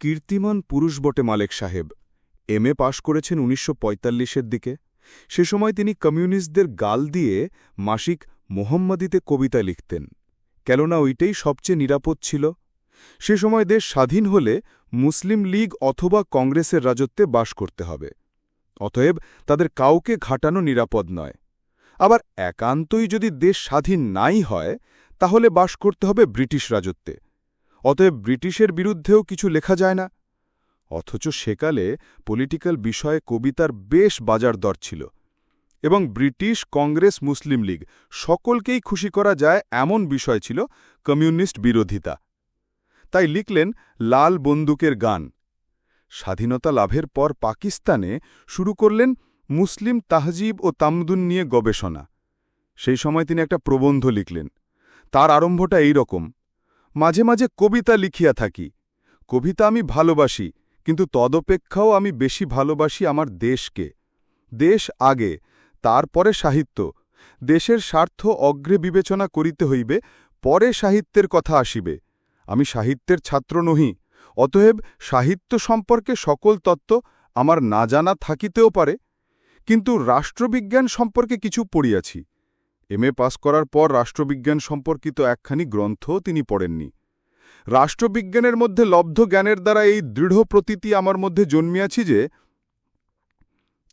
কীর্তিমান পুরুষ বটে মালেক সাহেব। এম এ পাশ করেছেন উনিশশো পঁয়তাল্লিশের দিকে। সে সময় তিনি কমিউনিস্টদের গাল দিয়ে মাসিক মোহাম্মদীতে কবিতা লিখতেন। কেননা ওইটাই সবচেয়ে নিরাপদ ছিল। সে সময় দেশ স্বাধীন হলে মুসলিম লীগ অথবা কংগ্রেসের রাজত্বে বাস করতে হবে। অতএব তাদের কাউকে ঘাটানো নিরাপদ নয়। আবার একান্তই যদি দেশ স্বাধীন নাই হয়, তাহলে বাস করতে হবে ব্রিটিশ রাজত্বে। অতএব ব্রিটিশের বিরুদ্ধেও কিছু লেখা যায় না। অথচ সেকালে পলিটিক্যাল বিষয়ে কবিতার বেশ বাজার দর ছিল এবং ব্রিটিশ কংগ্রেস মুসলিম লীগ সকলকেই খুশি করা যায় এমন বিষয় ছিল কমিউনিস্ট বিরোধিতা। তাই লিখলেন লাল বন্দুকের গান। স্বাধীনতা লাভের পর পাকিস্তানে শুরু করলেন মুসলিম তাহজিব ও তামদুন নিয়ে গবেষণা। সেই সময় তিনি একটা প্রবন্ধ লিখলেন। তার আরম্ভটা এই রকম। মাঝে মাঝে কবিতা লিখিয়া থাকি। কবিতা আমি ভালোবাসি, কিন্তু তদপেক্ষাও আমি বেশি ভালোবাসি আমার দেশকে। দেশ আগে, তারপরে সাহিত্য। দেশের স্বার্থ অগ্রে বিবেচনা করিতে হইবে, পরে সাহিত্যের কথা আসিবে। আমি সাহিত্যের ছাত্র নহি, অতএব সাহিত্য সম্পর্কে সকল তত্ত্ব আমার না জানা থাকিতেও পারে, কিন্তু রাষ্ট্রবিজ্ঞান সম্পর্কে কিছু পড়িয়াছি। এম এ পাস করার পর রাষ্ট্রবিজ্ঞান সম্পর্কিত একখানি গ্রন্থও তিনি পড়েননি। রাষ্ট্রবিজ্ঞানের মধ্যে লব্ধ জ্ঞানের দ্বারা এই দৃঢ় প্রতীতি আমার মধ্যে জন্মিয়াছি যে,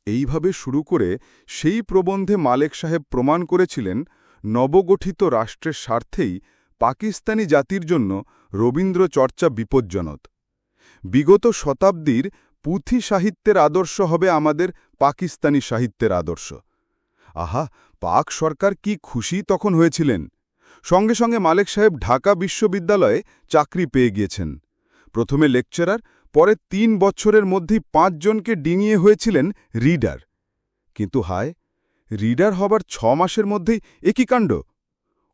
এইভাবে শুরু করে সেই প্রবন্ধে মালেক সাহেব প্রমাণ করেছিলেন নবগঠিত রাষ্ট্রের স্বার্থেই পাকিস্তানি জাতির জন্য রবীন্দ্র চর্চা বিপজ্জনক। বিগত শতাব্দীর পুঁথি সাহিত্যের আদর্শ হবে আমাদের পাকিস্তানি সাহিত্যের আদর্শ। আহা পাক সরকার কি খুশি তখন হয়েছিলেন? সঙ্গে সঙ্গে মালেক সাহেব ঢাকা বিশ্ববিদ্যালয়ে চাকরি পেয়ে গিয়েছেন। প্রথমে লেকচারার, পরে তিন বছরের মধ্যেই পাঁচজনকে ডিঙিয়ে হয়েছিলেন রিডার। কিন্তু হায়, রিডার হবার ছ মাসের মধ্যেই একই কাণ্ড?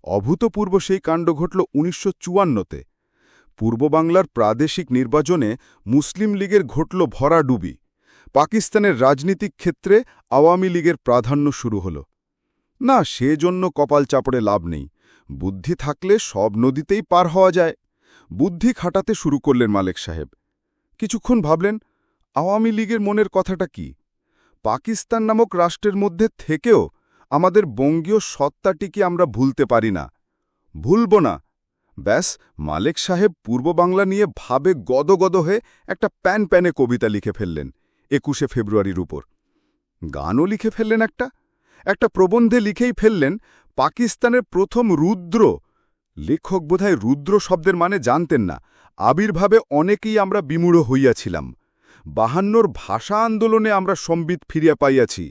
অভূতপূর্ব সেই কাণ্ড ঘটল উনিশশো চুয়ান্নতে। পূর্ব বাংলার প্রাদেশিক নির্বাচনে মুসলিম লীগের ঘটল ভরাডুবি। পাকিস্তানের রাজনীতিক ক্ষেত্রে আওয়ামী লীগের প্রাধান্য শুরু হল। না, সেজন্য কপাল চাপড়ে লাভ নেই। বুদ্ধি থাকলে সব নদীতেই পার হওয়া যায়। বুদ্ধি খাটাতে শুরু করলেন মালেক সাহেব। কিছুক্ষণ ভাবলেন, আওয়ামী লীগের মনের কথাটা কি? পাকিস্তান নামক রাষ্ট্রের মধ্যে থেকেও আমাদের বঙ্গীয় সত্তাটিকে আমরা ভুলতে পারি না? ভুলব না। ব্যাস, মালেক সাহেব পূর্ব বাংলা নিয়ে ভাবে গদগদ হয়ে একটা প্যান প্যানে কবিতা লিখে ফেললেন, একুশে ফেব্রুয়ারির উপর। গানও লিখে ফেললেন একটা। একটা প্রবন্ধে লিখেই ফেললেন, পাকিস্তানের প্রথম রুদ্র। লেখক বোধহয় রুদ্র শব্দের মানে জানতেন না, আবির্ভাবে অনেকেই আমরা বিমূঢ় হইয়াছিলাম। বাহান্নর ভাষা আন্দোলনে আমরা সম্বিত ফিরিয়া পাইয়াছি।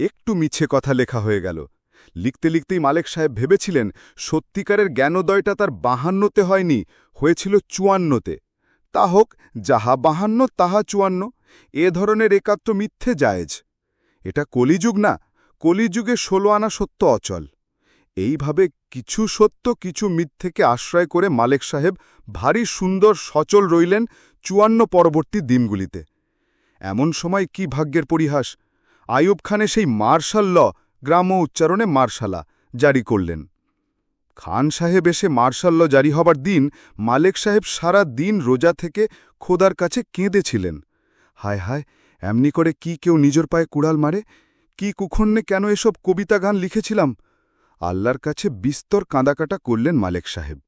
একটু মিছে কথা লেখা হয়ে গেল। লিখতে লিখতেই মালেক সাহেব ভেবেছিলেন, সত্যিকারের জ্ঞানোদয়টা তার বাহান্নতে হয়নি, হয়েছিল চুয়ান্নতে। তা হোক, যাহা বাহান্ন, তাহা চুয়ান্ন, এ ধরনের একাত্ম মিথ্যে জায়েজ। এটা কলিযুগ না কলিযুগে ষোলো আনা সত্য অচল। এইভাবে কিছু সত্য কিছু মিথ্যেকে আশ্রয় করে মালেক সাহেব ভারী সুন্দর সচল রইলেন চুয়ান্ন পরবর্তী দিনগুলিতে। এমন সময় কি ভাগ্যের পরিহাস? আইয়ুব খানে সেই মার্শাল ল, গ্রাম্য উচ্চারণে মার্শালা জারি করলেন। খান সাহেব এসে মার্শাল ল জারি হবার দিন মালেক সাহেব সারা দিন রোজা থেকে খোদার কাছে কেঁদেছিলেন। হায় হায়, এমনি করে কি কেউ নিজের পায়ে কুড়াল মারে? কি কুখন্নে কেন এসব কবিতা গান লিখেছিলাম? আল্লাহর কাছে বিস্তর কাঁদাকাটা করলেন মালেক সাহেব।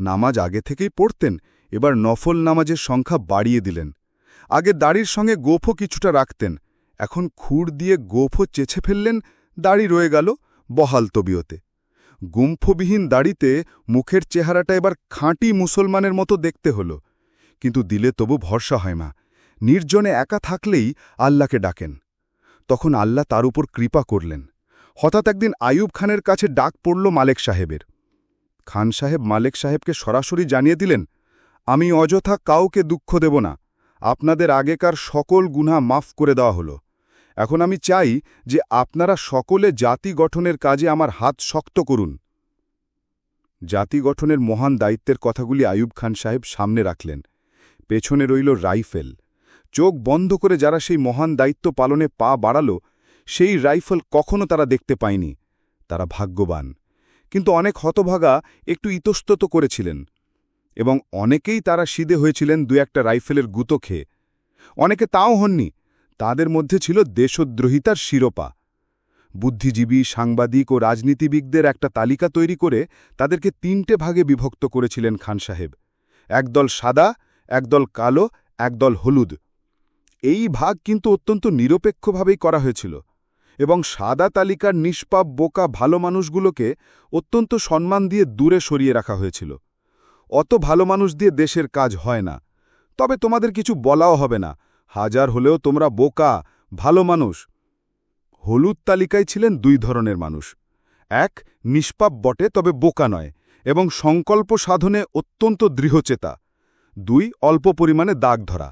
নামাজ আগে থেকেই পড়তেন, এবার নফল নামাজের সংখ্যা বাড়িয়ে দিলেন। আগে দাড়ির সঙ্গে গোফও কিছুটা রাখতেন, এখন খুর দিয়ে গোফও চেছে ফেললেন, দাড়ি রয়ে গেল বহাল তবিয়তে। গুম্ফবিহীন দাড়িতে মুখের চেহারাটা এবার খাঁটি মুসলমানের মতো দেখতে হল, কিন্তু দিলে তবু ভরসা হয় না নির্জনে একা থাকলেই আল্লাহকে ডাকেন। তখন আল্লাহ তার উপর কৃপা করলেন। হঠাৎ একদিন আয়ুব খানের কাছে ডাক পড়ল মালেক সাহেবের। খান সাহেব মালেক সাহেবকে সরাসরি জানিয়ে দিলেন, আমি অযথা কাউকে দুঃখ দেব না। আপনাদের আগেকার সকল গুণা মাফ করে দেওয়া হলো। এখন আমি চাই যে আপনারা সকলে জাতি গঠনের কাজে আমার হাত শক্ত করুন। জাতি গঠনের মহান দায়িত্বের কথাগুলি আয়ুব খান সাহেব সামনে রাখলেন। পেছনে রইল রাইফেল। চোখ বন্ধ করে যারা সেই মহান দায়িত্ব পালনে পা বাড়াল, সেই রাইফল কখনো তারা দেখতে পায়নি। তারা ভাগ্যবান। কিন্তু অনেক হতভাগা একটু ইতস্তত করেছিলেন এবং অনেকেই তারা সিদে হয়েছিলেন দু একটা রাইফেলের গুতো খেয়ে। অনেকে তাও হননি। তাদের মধ্যে ছিল দেশদ্রোহিতার শিরোপা। বুদ্ধিজীবী, সাংবাদিক ও রাজনীতিবিদদের একটা তালিকা তৈরি করে তাদেরকে তিনটে ভাগে বিভক্ত করেছিলেন খান সাহেব। একদল সাদা, একদল কালো, একদল হলুদ। এই ভাগ কিন্তু অত্যন্ত নিরপেক্ষভাবেই করা হয়েছিল এবং সাদা তালিকার নিষ্পাপ, বোকা, ভালো মানুষগুলোকে অত্যন্ত সম্মান দিয়ে দূরে সরিয়ে রাখা হয়েছিল। অত ভালো মানুষ দিয়ে দেশের কাজ হয় না। তবে তোমাদের কিছু বলাও হবে না। হাজার হলেও তোমরা বোকা, ভালো মানুষ। হলুদ তালিকায় ছিলেন দুই ধরনের মানুষ। এক, নিষ্পাপ বটে, তবে বোকা নয় এবং সংকল্প সাধনে অত্যন্ত দৃঢ়চেতা। দুই, অল্প পরিমাণে দাগ ধরা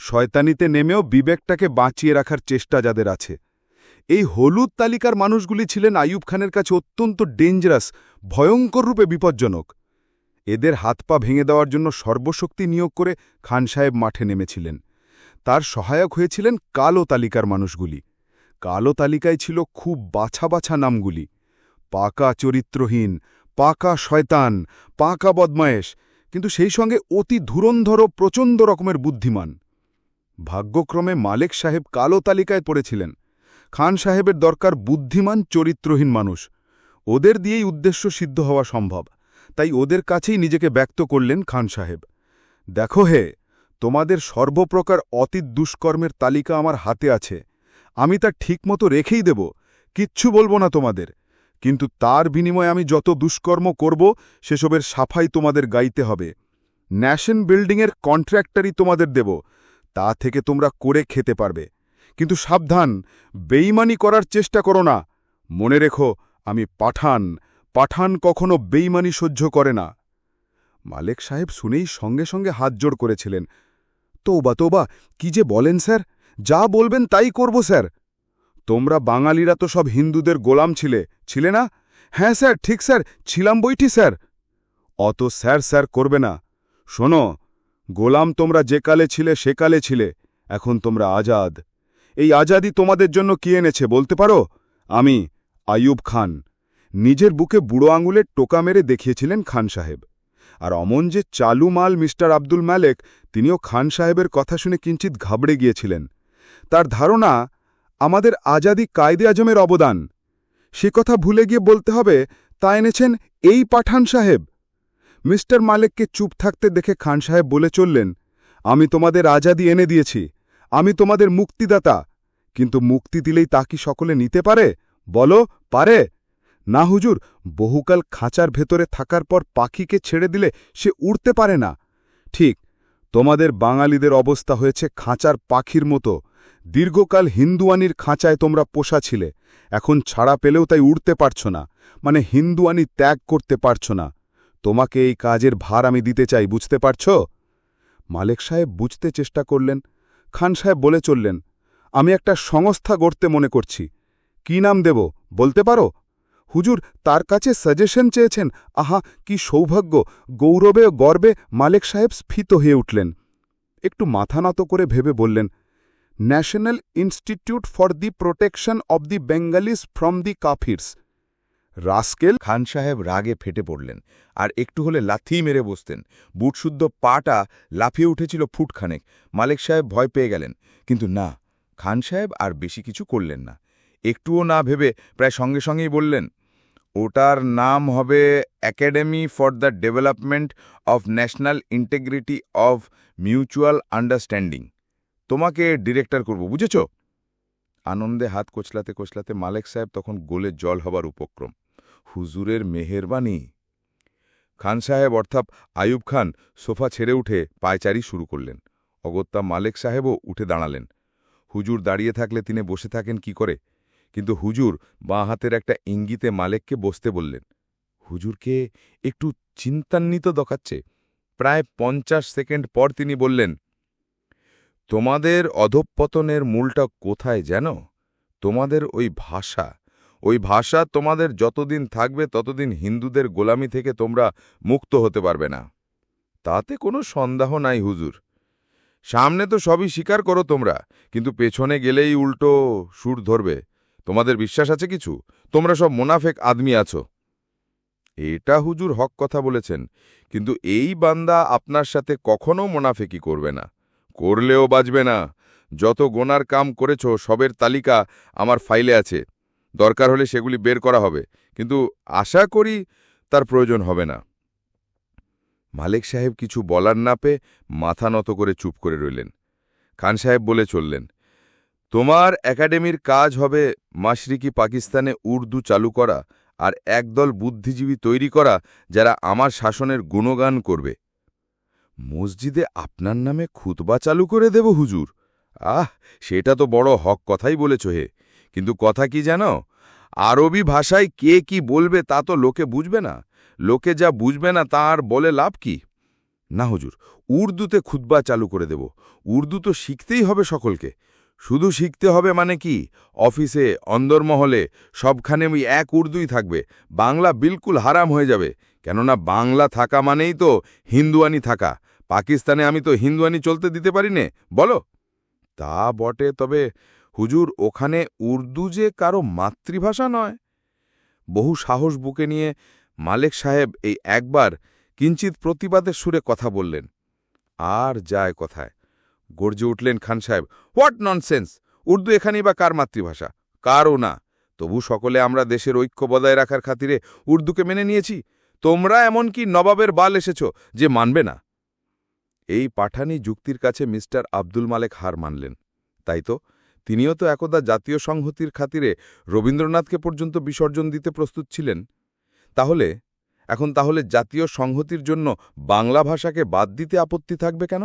শয়তানিতে নেমেও বিবেকটাকে বাঁচিয়ে রাখার চেষ্টা যাদের আছে। এই হলুদ তালিকার মানুষগুলি ছিলেন আইয়ুব খানের কাছে অত্যন্ত ডেঞ্জারাস, ভয়ঙ্কর রূপে বিপজ্জনক। এদের হাত পা ভেঙে দেওয়ার জন্য সর্বশক্তি নিয়োগ করে খান সাহেব মাঠে নেমেছিলেন। তার সহায়ক হয়েছিলেন কালো তালিকার মানুষগুলি। কালো তালিকায় ছিল খুব বাছা বাছা নামগুলি। পাকা চরিত্রহীন, পাকা শয়তান, পাকা বদমায়েশ, কিন্তু সেই সঙ্গে অতি ধুরন্ধর প্রচণ্ড রকমের বুদ্ধিমান। ভাগ্যক্রমে মালেক সাহেব কালো তালিকায় পড়েছিলেন। খান সাহেবের দরকার বুদ্ধিমান, চরিত্রহীন মানুষ। ওদের দিয়েই উদ্দেশ্য সিদ্ধ হওয়া সম্ভব। তাই ওদের কাছেই নিজেকে ব্যক্ত করলেন খান সাহেব। দেখো হে, তোমাদের সর্বপ্রকার অতীত দুষ্কর্মের তালিকা আমার হাতে আছে। আমি তা ঠিকমতো রেখেই দেব, কিচ্ছু বলব না তোমাদের। কিন্তু তার বিনিময়ে আমি যত দুষ্কর্ম করব, সেসবের সাফাই তোমাদের গাইতে হবে। ন্যাশন বিল্ডিংয়ের কন্ট্রাক্টারই তোমাদের দেব। তা থেকে তোমরা করে খেতে পারবে। কিন্তু সাবধান বেইমানি করার চেষ্টা করো না। মনে রেখো, আমি পাঠান পাঠান কখনো বেইমানি সহ্য করে না। মালেক সাহেব শুনেই সঙ্গে সঙ্গে হাত জোড় করেছিলেন। তোবা তোবা, কি যে বলেন স্যার? যা বলবেন তাই করব স্যার। তোমরা বাঙালিরা তো সব হিন্দুদের গোলাম ছিলে ছিলে না? হ্যাঁ স্যার, ঠিক স্যার, ছিলাম বইটি স্যার। অত স্যার স্যার করবে না। শোনো গোলাম তোমরা যে কালে ছিলে সেকালে ছিলে, এখন তোমরা আজাদ। এই আজাদি তোমাদের জন্য কি এনেছে বলতে পারো? আমি আয়ুব খান। নিজের বুকে বুড়ো আঙুলের টোকা মেরে দেখিয়েছিলেন খান সাহেব। আর অমন যে চালু মাল মিস্টার আব্দুল মালেক, তিনিও খান সাহেবের কথা শুনে কিঞ্চিত ঘাবড়ে গিয়েছিলেন। তার ধারণা, আমাদের আজাদি কায়দে আজমের অবদান। সে কথা ভুলে গিয়ে বলতে হবে, তা এনেছেন এই পাঠান সাহেব। মিস্টার মালেককে চুপ থাকতে দেখে খান সাহেব বলে চললেন, আমি তোমাদের আজাদি এনে দিয়েছি, আমি তোমাদের মুক্তিদাতা। কিন্তু মুক্তি দিলেই তা কি সকলে নিতে পারে? বলো, পারে। না হুজুর, বহুকাল খাঁচার ভেতরে থাকার পর পাখিকে ছেড়ে দিলে সে উড়তে পারে না। ঠিক, তোমাদের বাঙালিদের অবস্থা হয়েছে খাঁচার পাখির মতো। দীর্ঘকাল হিন্দুয়ানির খাঁচায় তোমরা পোষা ছিলে, এখন ছাড়া পেলেও তাই উড়তে পারছ না মানে হিন্দুয়ানি ত্যাগ করতে পারছ না। তোমাকে এই কাজের ভার আমি দিতে চাই, বুঝতে পারছ? মালেক সাহেব বুঝতে চেষ্টা করলেন, খান সাহেব বলে চললেন, আমি একটা সংস্থা গড়তে মনে করছি। কি নাম দেব, বলতে পারো? হুজুর, তার কাছে সাজেশন চেয়েছেন। আহা, কি সৌভাগ্য, গৌরবে গর্বে মালেক সাহেব স্ফীত হয়ে উঠলেন। একটু মাথা নত করে ভেবে বললেন, national institute for the protection of the Bengalis from the kafirs. Rascal Khan Sahib রাগে ফেটে পড়লেন আর একটু হলে লাথি মেরে বসতেন। বুটশুদ্ধ পাটা লাফিয়ে উঠেছিল ফুটখানেক। মালিক সাহেব ভয় পেয়ে গেলেন। কিন্তু না, খান সাহেব আর বেশি কিছু করলেন না। একটুও না ভেবে প্রায় সঙ্গে সঙ্গেই বললেন, ওটার নাম হবে academy for the development of national integrity of mutual understanding. তোমাকে ডিরেক্টর করব, বুঝেছ? আনন্দে হাত কোচলাতে কোচলাতে মালেক সাহেব তখন গোলে জল হবার উপক্রম। হুজুরের মেহেরবানি। খান সাহেব অর্থাৎ আয়ুব খান সোফা ছেড়ে উঠে পায়চারি শুরু করলেন। অগত্যা মালেক সাহেবও উঠে দাঁড়ালেন। হুজুর দাঁড়িয়ে থাকলে তিনি বসে থাকেন কি করে? কিন্তু হুজুর বাঁ হাতের একটা ইঙ্গিতে মালেককে বসতে বললেন, হুজুরকে একটু চিন্তান্বিত দেখাচ্ছে। প্রায় পঞ্চাশ সেকেন্ড পর তিনি বললেন, তোমাদের অধঃপতনের মূলটা কোথায় যেন? তোমাদের ওই ভাষা ওই ভাষা তোমাদের যতদিন থাকবে, ততদিন হিন্দুদের গোলামি থেকে তোমরা মুক্ত হতে পারবে না। তাতে কোনো সন্দেহ নাই, হুজুর। সামনে তো সবই স্বীকার করো তোমরা, কিন্তু পেছনে গেলেই উল্টো সুর ধরবে। তোমাদের বিশ্বাস আছে কিছু? তোমরা সব মোনাফেক আদমি আছো। এটা হুজুর হক কথা বলেছেন, কিন্তু এই বান্দা আপনার সাথে কখনো মোনাফেকি করবে না। করলেও বাজবে না। যত গোনার কাম করেছ, সবের তালিকা আমার ফাইলে আছে। দরকার হলে সেগুলি বের করা হবে, কিন্তু আশা করি তার প্রয়োজন হবে না। মালিক সাহেব কিছু বলার না পেয়ে মাথা নত করে চুপ করে রইলেন। খান সাহেব বলে চললেন, তোমার একাডেমির কাজ হবে মাশরিকি পাকিস্তানে উর্দু চালু করা আর একদল বুদ্ধিজীবী তৈরি করা যারা আমার শাসনের গুণগান করবে। মসজিদে আপনার নামে খুতবা চালু করে দেব হুজুর। আহ, সেটা তো বড় হক কথাই বলেছ হে। কিন্তু কথা কি জানো? আরবি ভাষায় কে কি বলবে তা তো লোকে বুঝবে না। লোকে যা বুঝবে না তা আর বলে লাভ কি? না হুজুর, উর্দুতে খুতবা চালু করে দেব। উর্দু তো শিখতেই হবে সকলকে। শুধু শিখতে হবে মানে কি? অফিসে, অন্দরমহলে, সবখানে ওই এক উর্দুই থাকবে। বাংলা বিলকুল হারাম হয়ে যাবে। কেননা বাংলা থাকা মানেই তো হিন্দুয়ানি থাকা। পাকিস্তানে আমি তো হিন্দুয়ানি চলতে দিতে পারি নে, বলো? তা বটে, তবে হুজুর, ওখানে উর্দু যে কারও মাতৃভাষা নয়। বহু সাহস বুকে নিয়ে মালেক সাহেব এই একবার কিঞ্চিত প্রতিবাদের সুরে কথা বললেন। আর যায় কথায়। গর্জে উঠলেন খান সাহেব, হোয়াট ননসেন্স! উর্দু এখানেই বা কার মাতৃভাষা? কারও না। তবু সকলে আমরা দেশের ঐক্য বজায় রাখার খাতিরে উর্দুকে মেনে নিয়েছি। তোমরা এমনকি নবাবের বাল এসেছ যে মানবে না। এই পাঠানি যুক্তির কাছে মিস্টার আব্দুল মালেক হার মানলেন। তাই তো তিনিও তো একদা জাতীয় সংহতির খাতিরে রবীন্দ্রনাথকে পর্যন্ত বিসর্জন দিতে প্রস্তুত ছিলেন। তাহলে, এখন তাহলে জাতীয় সংহতির জন্য বাংলা ভাষাকে বাদ দিতে আপত্তি থাকবে কেন?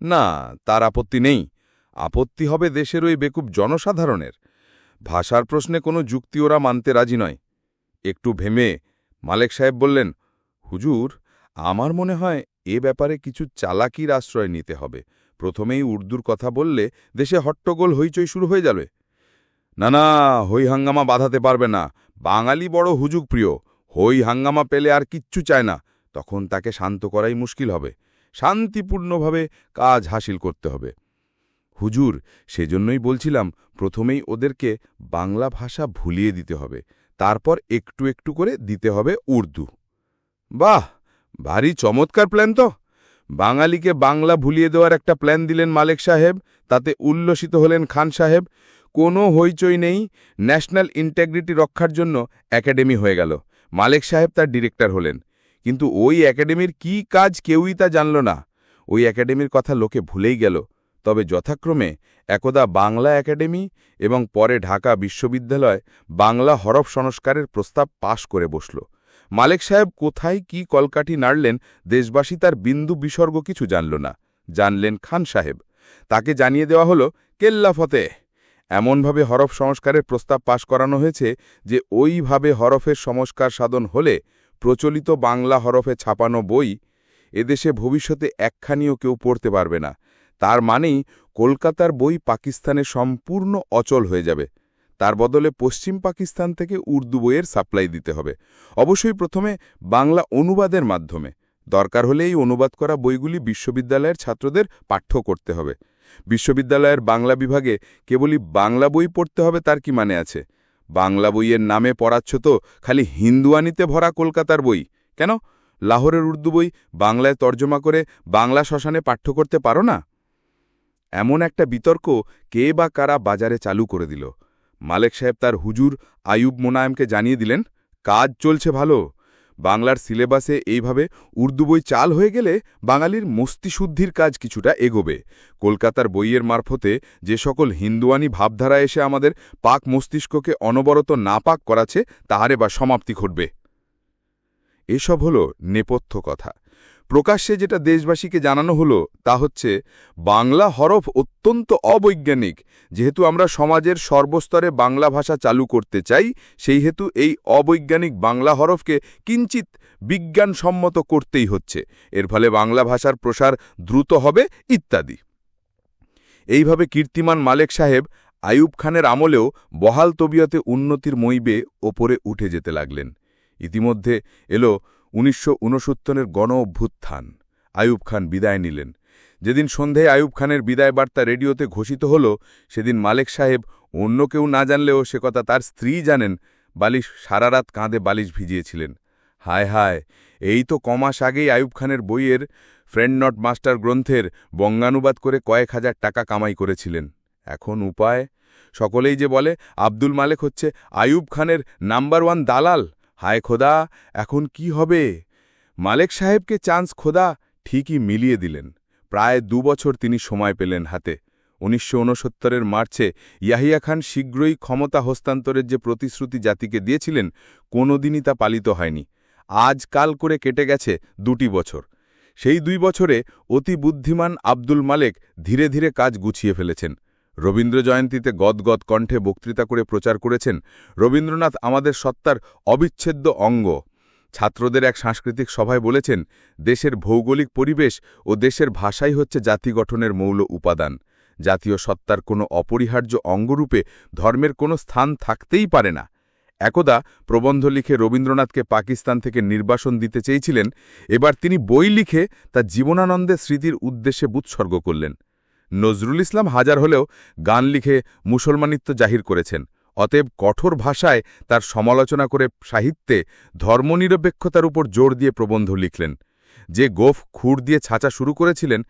না, তার আপত্তি নেই। আপত্তি হবে দেশের ওই বেকুব জনসাধারণের। ভাষার প্রশ্নে কোনো যুক্তি ওরা মানতে রাজি নয়। একটু ভেমে মালেক সাহেব বললেন, হুজুর, আমার মনে হয় এ ব্যাপারে কিছু চালাকির আশ্রয় নিতে হবে। প্রথমেই উর্দুর কথা বললে দেশে হট্টগোল হইচই শুরু হয়ে যাবে। না না হই হাঙ্গামা বাধাতে পারবে না। বাঙালি বড় হুজুগ প্রিয়। হই হাঙ্গামা পেলে আর কিচ্ছু চায় না। তখন তাকে শান্ত করাই মুশকিল হবে। শান্তিপূর্ণভাবে কাজ হাসিল করতে হবে। হুজুর, সেজন্যই বলছিলাম প্রথমেই ওদেরকে বাংলা ভাষা ভুলিয়ে দিতে হবে। তারপর একটু একটু করে দিতে হবে উর্দু। বাহ! ভারী চমৎকার প্ল্যান তো! বাঙালিকে বাংলা ভুলিয়ে দেওয়ার একটা প্ল্যান দিলেন মালেক সাহেব, তাতে উল্লসিত হলেন খান সাহেব। কোনো হইচই নেই, ন্যাশনাল ইন্টেগ্রিটি রক্ষার জন্য একাডেমি হয়ে গেল। মালেক সাহেব তার ডিরেক্টর হলেন। কিন্তু ওই একাডেমির কি কাজ কেউই তা জানল না। ওই একাডেমির কথা লোকে ভুলেই গেল। তবে যথাক্রমে একদা বাংলা একাডেমি এবং পরে ঢাকা বিশ্ববিদ্যালয় বাংলা হরফ সংস্কারের প্রস্তাব পাশ করে বসল। মালেক সাহেব কোথায় কি কলকাঠি নাড়লেন, দেশবাসী তার বিন্দু বিসর্গ কিছু জানল না। জানলেন খান সাহেব। তাকে জানিয়ে দেওয়া হল, কেল্লা ফতে এমনভাবে হরফ সংস্কারের প্রস্তাব পাশ করানো হয়েছে যে, ওইভাবে হরফের সংস্কার সাধন হলে প্রচলিত বাংলা হরফে ছাপানো বই এদেশে ভবিষ্যতে একখানিও কেউ পড়তে পারবে না। তার মানেই কলকাতার বই পাকিস্তানে সম্পূর্ণ অচল হয়ে যাবে। তার বদলে পশ্চিম পাকিস্তান থেকে উর্দু বইয়ের সাপ্লাই দিতে হবে। অবশ্যই প্রথমে বাংলা অনুবাদের মাধ্যমে। দরকার হলে এই অনুবাদ করা বইগুলি বিশ্ববিদ্যালয়ের ছাত্রদের পাঠ্য করতে হবে। বিশ্ববিদ্যালয়ের বাংলা বিভাগে কেবলই বাংলা বই পড়তে হবে তার কি মানে আছে? বাংলা বইয়ের নামে পড়াচ্ছ তো, খালি হিন্দুয়ানিতে ভরা কলকাতার বই। কেন? লাহোরের উর্দু বই বাংলায় তর্জমা করে বাংলা শ্মশানে পাঠ্য করতে পারো না? এমন একটা বিতর্ক কে বা কারা বাজারে চালু করে দিল। মালেক সাহেব তার হুজুর আয়ুব মোনায়েমকে জানিয়ে দিলেন, কাজ চলছে ভালো। বাংলার সিলেবাসে এইভাবে উর্দু বই চাল হয়ে গেলে বাঙালির মস্তিশুদ্ধির কাজ কিছুটা এগোবে। কলকাতার বইয়ের মারফতে যে সকল হিন্দুয়ানি ভাবধারা এসে আমাদের পাক মস্তিষ্ককে অনবরত নাপাক করাছে তাহারে বা সমাপ্তি ঘটবে। এসব হল নেপথ্য কথা। প্রকাশ্যে যেটা দেশবাসীকে জানানো হলো, তা হচ্ছে বাংলা হরফ অত্যন্ত অবৈজ্ঞানিক। যেহেতু আমরা সমাজের সর্বস্তরে বাংলা ভাষা চালু করতে চাই, সেই হেতু এই অবৈজ্ঞানিক বাংলা হরফকে কিঞ্চিত বিজ্ঞানসম্মত করতেই হচ্ছে। এর ফলে বাংলা ভাষার প্রসার দ্রুত হবে, ইত্যাদি। এইভাবে কীর্তিমান মালেক সাহেব আয়ুব খানের আমলেও বহাল তবিয়তে উন্নতির মইবে ওপরে উঠে যেতে লাগলেন। ইতিমধ্যে এলো উনিশশো উনসত্তরের গণ অভ্যুত্থান আয়ুব খান বিদায় নিলেন। যেদিন সন্ধেয় আয়ুব খানের বিদায় বার্তা রেডিওতে ঘোষিত হল, সেদিন মালেক সাহেব অন্য কেউ না জানলেও সে কথা তার স্ত্রী জানেন, বালিশ সারা রাত কাঁধে বালিশ ভিজিয়েছিলেন। হায় হায়, এই তো কমাস আগেই আয়ুব খানের বইয়ের ফ্রেন্ড নট মাস্টার গ্রন্থের বঙ্গানুবাদ করে কয়েক হাজার টাকা কামাই করেছিলেন। এখন উপায়? সকলেই যে বলে, আব্দুল মালেক হচ্ছে আয়ুব খানের নাম্বার ওয়ান দালাল। হায় খোদা, এখন কি হবে? মালেক সাহেবকে চান্স খোদা ঠিকই মিলিয়ে দিলেন। প্রায় দুবছর তিনি সময় পেলেন হাতে। উনিশশো মার্চে ইয়াহিয়া খান শীঘ্রই ক্ষমতা হস্তান্তরের যে প্রতিশ্রুতি জাতিকে দিয়েছিলেন, কোনোদিনই তা পালিত হয়নি। আজ কাল করে কেটে গেছে দুটি বছর। সেই দুই বছরে অতি বুদ্ধিমান আব্দুল মালেক ধীরে ধীরে কাজ গুছিয়ে ফেলেছেন। রবীন্দ্র জয়ন্তীতে গদগদ কণ্ঠে বক্তৃতা করে প্রচার করেছেন রবীন্দ্রনাথ আমাদের সত্তার অবিচ্ছেদ্য অঙ্গ। ছাত্রদের এক সাংস্কৃতিক সভায় বলেছেন, দেশের ভৌগোলিক পরিবেশ ও দেশের ভাষাই হচ্ছে জাতি গঠনের মৌল উপাদান। জাতীয় সত্তার কোনো অপরিহার্য অঙ্গরূপে ধর্মের কোনো স্থান থাকতেই পারে না। একদা প্রবন্ধ লিখে রবীন্দ্রনাথকে পাকিস্তান থেকে নির্বাসন দিতে চেয়েছিলেন, এবার তিনি বই লিখে তা জীবনানন্দে স্মৃতির উদ্দেশ্যে বুৎসর্গ করলেন। নজরুল ইসলাম হাজার হলেও গান লিখে মুসলমানিত্ব জাহির করেছেন। অতএব কঠোর ভাষায় তার সমালোচনা করে সাহিত্যে ধর্মনিরপেক্ষতার উপর জোর দিয়ে প্রবন্ধ লিখলেন। যে গোফ খুঁড় দিয়ে ছাঁচা শুরু করেছিলেন,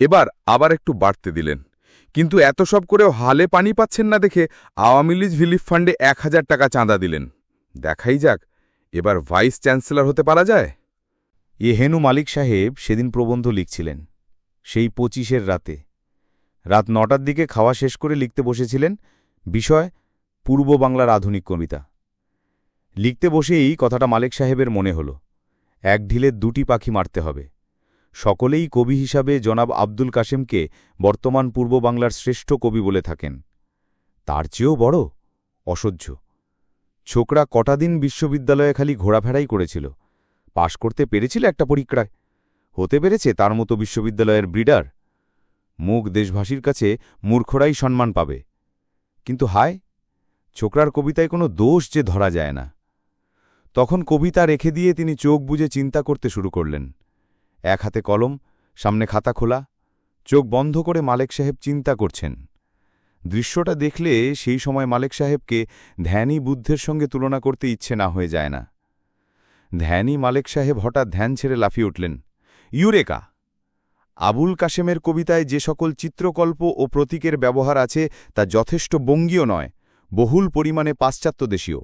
এবার আবার একটু বাড়তে দিলেন। কিন্তু এত সব করেও হালে পানি পাচ্ছেন না দেখে আওয়ামী লীগ রিলিফ ফান্ডে এক হাজার টাকা চাঁদা দিলেন। দেখাই যাক, এবার ভাইস চ্যান্সেলর হতে পারা যায়? এ হেনু মালিক সাহেব সেদিন প্রবন্ধ লিখছিলেন, সেই পঁচিশের রাতে। রাত নটার দিকে খাওয়া শেষ করে লিখতে বসেছিলেন বিষয় পূর্ব বাংলার আধুনিক কবিতা। লিখতে বসেই কথাটা মালিক সাহেবের মনে হল, এক ঢিলে দুটি পাখি মারতে হবে। সকলেই কবি হিসাবে জনাব আব্দুল কাসেমকে বর্তমান পূর্ব বাংলার শ্রেষ্ঠ কবি বলে থাকেন। তার চেয়েও বড়, অসহ্য। ছোকরা কটা দিন বিশ্ববিদ্যালয়ে খালি ঘোরাফেরাই করেছিল। পাশ করতে পেরেছিল একটা পরীক্ষায় হতে পেরেছে তার মতো বিশ্ববিদ্যালয়ের ব্রিডার মুখ দেশভাষীর কাছে মূর্খরাই সম্মান পাবে। কিন্তু হায়, ছোকরার কবিতায় কোনো দোষ যে ধরা যায় না। তখন কবিতা রেখে দিয়ে তিনি চোখ বুজে চিন্তা করতে শুরু করলেন। এক হাতে কলম, সামনে খাতা খোলা, চোখ বন্ধ করে মালেক সাহেব চিন্তা করছেন। দৃশ্যটা দেখলে সেই সময় মালেক সাহেবকে ধ্যানই বুদ্ধের সঙ্গে তুলনা করতে ইচ্ছে না হয়ে যায় না। ধ্যানই মালেক সাহেব হঠাৎ ধ্যান ছেড়ে লাফিয়ে উঠলেন, ইউরেকা আবুল কাশেমের কবিতায় যে সকল চিত্রকল্প ও প্রতীকের ব্যবহার আছে তা যথেষ্ট বঙ্গীয় নয়, বহুল পরিমাণে পাশ্চাত্য দেশীয়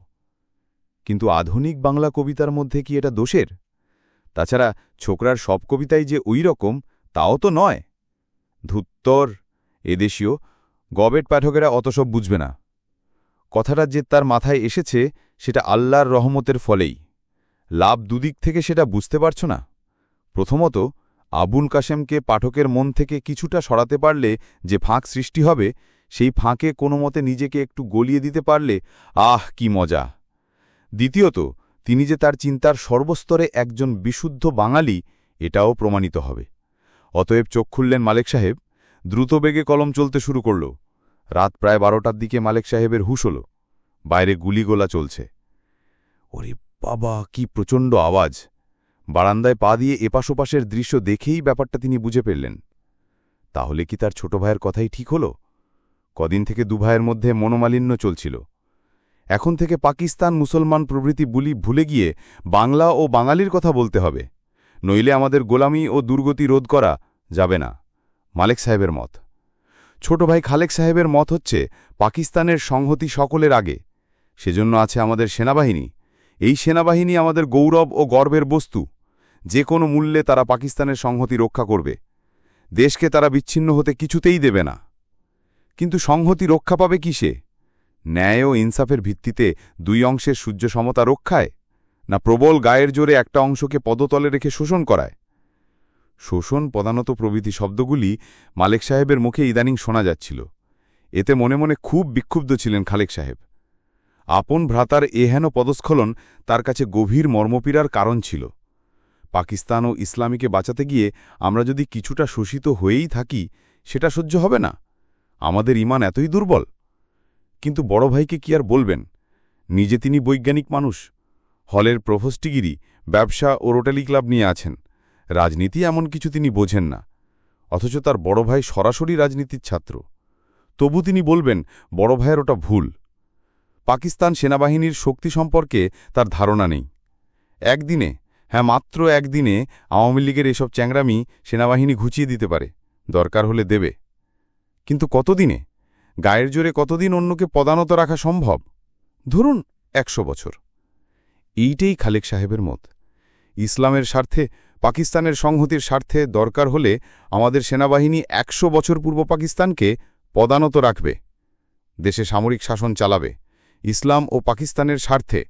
কিন্তু আধুনিক বাংলা কবিতার মধ্যে কি এটা দোষের? তাছাড়া ছোকরার সব কবিতাই যে ওই রকম তাও তো নয়। ধুত্তর, এদেশীয়, গবেট পাঠকেরা অত সব বুঝবে না। কথাটা যে তার মাথায় এসেছে, সেটা আল্লাহর রহমতের ফলেই। লাভ দুদিক থেকে সেটা বুঝতে পারছ না। প্রথমত আবুল কাশেমকে পাঠকের মন থেকে কিছুটা সরাতে পারলে যে ফাঁক সৃষ্টি হবে, সেই ফাঁকে কোনো মতে নিজেকে একটু গলিয়ে দিতে পারলে আহ, কি মজা। দ্বিতীয়ত, তিনি যে তার চিন্তার সর্বস্তরে একজন বিশুদ্ধ বাঙালি, এটাও প্রমাণিত হবে। অতএব চোখ খুললেন মালেক সাহেব, দ্রুত বেগে কলম চলতে শুরু করল। রাত প্রায় বারোটার দিকে মালেক সাহেবের হুশ হল। বাইরে গুলিগোলা চলছে। ওরে বাবা, কি প্রচণ্ড আওয়াজ। বারান্দায় পা দিয়ে এপাশ ওপাশের দৃশ্য দেখেই ব্যাপারটা তিনি বুঝে ফেললেন। তাহলে কি তার ছোট ভাইয়ের কথাই ঠিক হল? কদিন থেকে দু ভাইয়ের মধ্যে মনোমালিন্য চলছিল। এখন থেকে পাকিস্তান মুসলমান প্রভৃতি বুলি ভুলে গিয়ে বাংলা ও বাঙালির কথা বলতে হবে। নইলে আমাদের গোলামি ও দুর্গতি রোধ করা যাবে না। মালেক সাহেবের মত। ছোট ভাই খালেক সাহেবের মত হচ্ছে পাকিস্তানের সংহতি সকলের আগে। সেজন্য আছে আমাদের সেনাবাহিনী। এই সেনাবাহিনী আমাদের গৌরব ও গর্বের বস্তু। যে কোনো মূল্যে তারা পাকিস্তানের সংহতি রক্ষা করবে। দেশকে তারা বিচ্ছিন্ন হতে কিছুতেই দেবে না। কিন্তু সংহতি রক্ষা পাবে কিসে? ন্যায় ও ইনসাফের ভিত্তিতে দুই অংশের সূর্য সমতা রক্ষায়? না প্রবল গায়ের জোরে একটা অংশকে পদতলে রেখে শোষণ করায়? শোষণ প্রধানত প্রভৃতি শব্দগুলি মালেক সাহেবের মুখে ইদানিং শোনা যাচ্ছিল। এতে মনে মনে খুব বিক্ষুব্ধ ছিলেন খালেক সাহেব। আপন ভ্রাতার এহেন পদস্খলন তার কাছে গভীর মর্মপীড়ার কারণ ছিল। পাকিস্তান ও ইসলামীকে বাঁচাতে গিয়ে আমরা যদি কিছুটা শোষিত হয়েই থাকি, সেটা সহ্য হবে না। আমাদের ইমান এতই দুর্বল। কিন্তু বড় ভাইকে কি আর বলবেন? নিজে তিনি বৈজ্ঞানিক মানুষ। হলের প্রভস্টিগিরি, ব্যবসা ও রোটালি ক্লাব নিয়ে আছেন। রাজনীতি এমন কিছু তিনি বোঝেন না। অথচ তার বড় ভাই সরাসরি রাজনীতির ছাত্র। তবু তিনি বলবেন, বড় ভাইয়ের ওটা ভুল। পাকিস্তান সেনাবাহিনীর শক্তি সম্পর্কে তার ধারণা নেই। একদিনে হ্যাঁ মাত্র একদিনে আওয়ামী লীগের এসব চ্যাংরামি সেনাবাহিনী ঘুচিয়ে দিতে পারে। দরকার হলে দেবে। কিন্তু কতদিনে? গায়ের জোরে কতদিন অন্যকে পদানত রাখা সম্ভব? ধরুন একশো বছর। এইটাই খালেক সাহেবের মত। ইসলামের স্বার্থে, পাকিস্তানের সংহতির স্বার্থে দরকার হলে আমাদের সেনাবাহিনী একশো বছর পূর্ব পাকিস্তানকে পদানত রাখবে। দেশে সামরিক শাসন চালাবে। ইসলাম ও পাকিস্তানের স্বার্থে।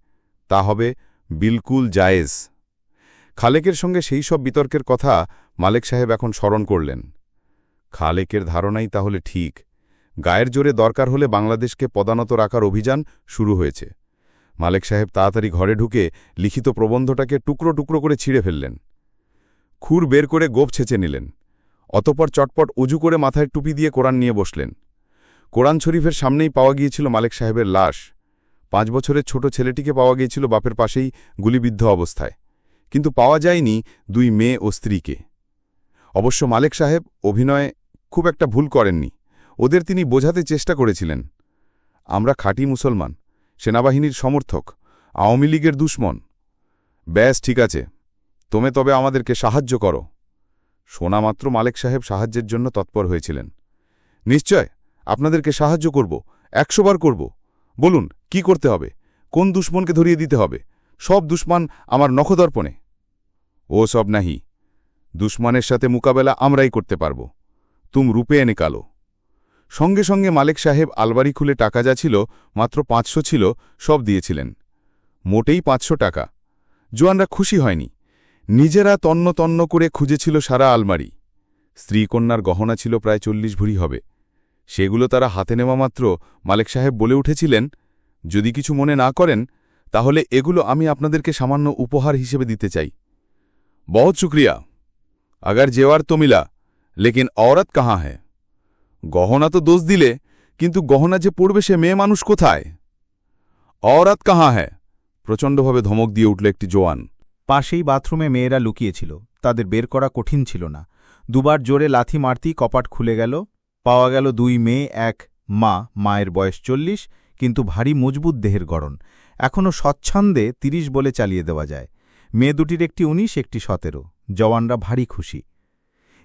তা হবে বিলকুল জায়েজ। খালেকের সঙ্গে সেই সব বিতর্কের কথা মালেক সাহেব এখন স্মরণ করলেন। খালেকের ধারণাই তাহলে ঠিক। গায়ের জোরে দরকার হলে বাংলাদেশকে পদানত রাখার অভিযান শুরু হয়েছে। মালেক সাহেব তাড়াতাড়ি ঘরে ঢুকে লিখিত প্রবন্ধটাকে টুকরো টুকরো করে ছিঁড়ে ফেললেন। খুর বের করে গোপ ছেঁচে নিলেন। অতপর চটপট উজু করে মাথায় টুপি দিয়ে কোরআন নিয়ে বসলেন। কোরআন শরীফের সামনেই পাওয়া গিয়েছিল মালেক সাহেবের লাশ। পাঁচ বছরের ছোট ছেলেটিকে পাওয়া গিয়েছিল বাপের পাশেই গুলিবিদ্ধ অবস্থায়। কিন্তু পাওয়া যায়নি দুই মেয়ে ও স্ত্রীকে। অবশ্য মালেক সাহেব অভিনয়ে খুব একটা ভুল করেননি। ওদের তিনি বোঝাতে চেষ্টা করেছিলেন। আমরা খাঁটি মুসলমান, সেনাবাহিনীর সমর্থক, আওয়ামী লীগের দুশ্মন। ব্যাস, ঠিক আছে। তোমে তবে আমাদেরকে সাহায্য করো। শোনামাত্র মালেক সাহেব সাহায্যের জন্য তৎপর হয়েছিলেন। নিশ্চয়, আপনাদেরকে সাহায্য করব একশোবার করব। বলুন, কি করতে হবে? কোন দুশ্মনকে ধরিয়ে দিতে হবে? সব দুশ্মন আমার নখদর্পণে। ও সব নাহি, দুশ্মনের সাথে মোকাবেলা আমরাই করতে পারব। তুম রূপে এনে কালো। সঙ্গে সঙ্গে মালেক সাহেব আলবারি খুলে টাকা যা ছিল, মাত্র পাঁচশো ছিল, সব দিয়েছিলেন। মোটেই পাঁচশো টাকা। জোয়ানরা খুশি হয়নি। নিজেরা তন্ন তন্ন করে খুঁজেছিল সারা আলমারি। স্ত্রীকন্যার গহনা ছিল প্রায় চল্লিশ ভরি হবে। সেগুলো তারা হাতে নেওয়া মাত্র মালেক সাহেব বলে উঠেছিলেন, যদি কিছু মনে না করেন তাহলে এগুলো আমি আপনাদেরকে সামান্য উপহার হিসেবে দিতে চাই বহুত শুক্রিয়া আগার জেওয়ার তো মিলা লেকিন औरत কাহা হ্যাঁ গহনা তো দোষ দিলে কিন্তু গহনা যে পড়বে সে মেয়ে মানুষ কোথায় औरत কাহা হ্যাঁ প্রচণ্ডভাবে ধমক দিয়ে উঠল একটি জোয়ান পাশেই বাথরুমে মেয়েরা লুকিয়েছিল তাদের বের করা কঠিন ছিল না দুবার জোরে লাথি মারতেই কপাট খুলে গেল পাওয়া গেল দুই মেয়ে এক মা মায়ের বয়স চল্লিশ কিন্তু ভারী মজবুত দেহের গড়ন। এখনও স্বচ্ছন্দে তিরিশ বলে চালিয়ে দেওয়া যায়। মেয়ে দুটির একটি উনিশ, একটি সতেরো। জওয়ানরা ভারী খুশি।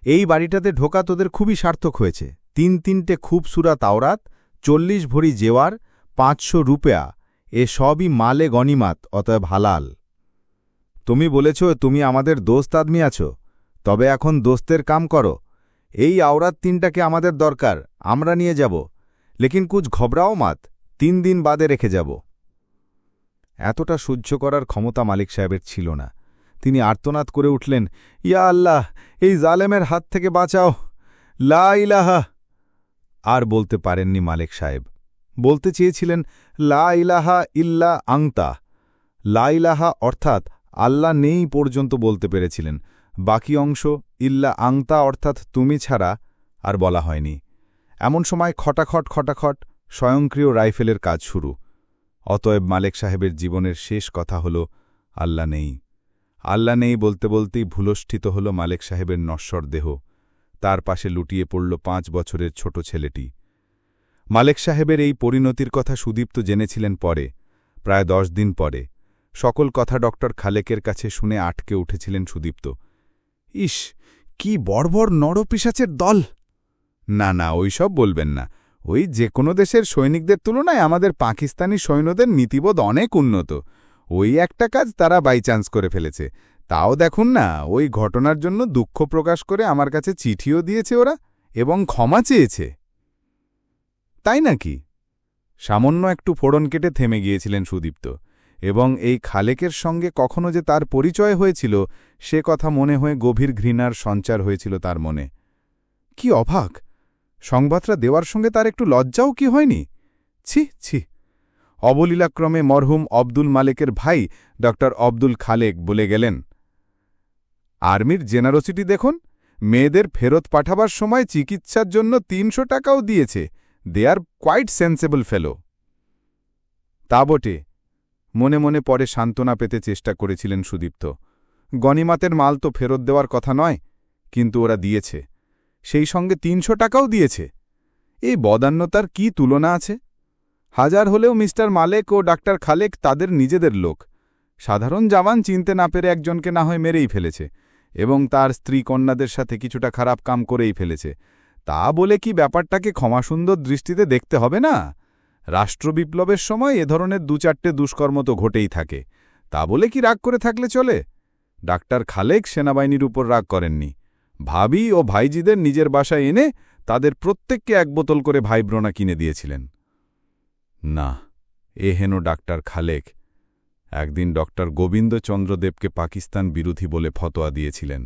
এই বাড়িটাতে ঢোকা তোদের খুবই সার্থক হয়েছে। তিন তিনটে খুব সুরা তাওরাত, চল্লিশ ভরি জেওয়ার, পাঁচশো রুপেয়া। এ সবই মালে গনিমাত, অতএব হালাল। তুমি বলেছ, তুমি আমাদের দোস্ত আদমি আছো। তবে এখন দোস্তের কাম করো। এই আওরাত তিনটাকে আমাদের দরকার, আমরা নিয়ে যাব। লেকিন কুছ ঘবরাও মাত। তিন দিন বাদে রেখে যাব। এতটা সহ্য করার ক্ষমতা মালিক সাহেবের ছিল না। তিনি আর্তনাদ করে উঠলেন, ইয়া আল্লাহ, এই জালেমের হাত থেকে বাঁচাও। লা ইলাহা। আর বলতে পারেননি মালিক সাহেব। বলতে চেয়েছিলেন, লা ইলাহা ইল্লা আংতা। লা ইলাহা অর্থাৎ আল্লাহ নেই পর্যন্ত বলতে পেরেছিলেন। বাকি অংশ, ইল্লা আংতা অর্থাৎ তুমি ছাড়া, আর বলা হয়নি। এমন সময় খটাখট খটাখট স্বয়ংক্রিয় রাইফেলের কাজ শুরু। অতএব মালেক সাহেবের জীবনের শেষ কথা হল, আল্লাহ নেই। আল্লাহ নেই বলতে বলতেই ভুলষ্ঠিত হল মালেক সাহেবের নশ্বর দেহ। তার পাশে লুটিয়ে পড়ল পাঁচ বছরের ছোট ছেলেটি। মালেক সাহেবের এই পরিণতির কথা সুদীপ্ত জেনেছিলেন পরে, প্রায় দশ দিন পরে। সকল কথা ডক্টর খালেকের কাছে শুনে আটকে উঠেছিলেন সুদীপ্ত। ইস, কি বর্বর নরপিসাচের দল! না না, ওইসব বলবেন না। ওই যে কোনো দেশের সৈনিকদের তুলনায় আমাদের পাকিস্তানি সৈন্যদের নীতিবোধ অনেক উন্নত। ওই একটা কাজ তারা বাইচান্স করে ফেলেছে। তাও দেখুন না, ওই ঘটনার জন্য দুঃখ প্রকাশ করে আমার কাছে চিঠিও দিয়েছে ওরা এবং ক্ষমা চেয়েছে। তাই নাকি? সামান্য একটু ফোড়ন কেটে থেমে গিয়েছিলেন সুদীপ্ত এবং এই খালেকের সঙ্গে কখনো যে তার পরিচয় হয়েছিল, সে কথা মনে হয়ে গভীর ঘৃণার সঞ্চার হয়েছিল তার মনে। কি অভাগ! সংবাদটা দেওয়ার সঙ্গে তার একটু লজ্জাও কি হয়নি? ছি ছি। অবলীলাক্রমে মরহুম অব্দুল মালেকের ভাই ড অব্দুল খালেক বলে গেলেন, আর্মির জেনারোসিটি দেখুন, মেয়েদের ফেরত পাঠাবার সময় চিকিৎসার জন্য তিনশো টাকাও দিয়েছে, দে আর কোয়াইট সেন্সেবল ফেলো। তা বটে। মনে মনে পরে সান্ত্বনা পেতে চেষ্টা করেছিলেন সুদীপ্ত। গণিমাতের মাল তো ফেরত দেওয়ার কথা নয়, কিন্তু ওরা দিয়েছে। সেই সঙ্গে তিনশো টাকাও দিয়েছে। এই বদান্যতার কি তুলনা আছে? হাজার হলেও মিস্টার মালেক ও ডাক্তার খালেক তাদের নিজেদের লোক। সাধারণ জওয়ান চিনতে না পেরে একজনকে না হয় মেরেই ফেলেছে এবং তার স্ত্রী কন্যাদের সাথে কিছুটা খারাপ কাম করেই ফেলেছে। তা বলে কি ব্যাপারটাকে ক্ষমাসুন্দর দৃষ্টিতে দেখতে হবে না? রাষ্ট্রবিপ্লবের সময় এ ধরনের দু চারটে দুষ্কর্ম তো ঘটেই থাকে। তা বলে কি রাগ করে থাকলে চলে? ডাক্তার খালেক সেনাবাহিনীর উপর রাগ করেননি। ভাবি ও ভাইজিদের নিজের বাসায় এনে তাদের প্রত্যেককে এক বোতল করে ভাইব্রোনা কিনে দিয়েছিলেন। না, এ হেন ডাক্তার খালেক। একদিন ডক্টর গোবিন্দচন্দ্র দেবকে পাকিস্তান বিরোধী বলে ফতোয়া দিয়েছিলেন।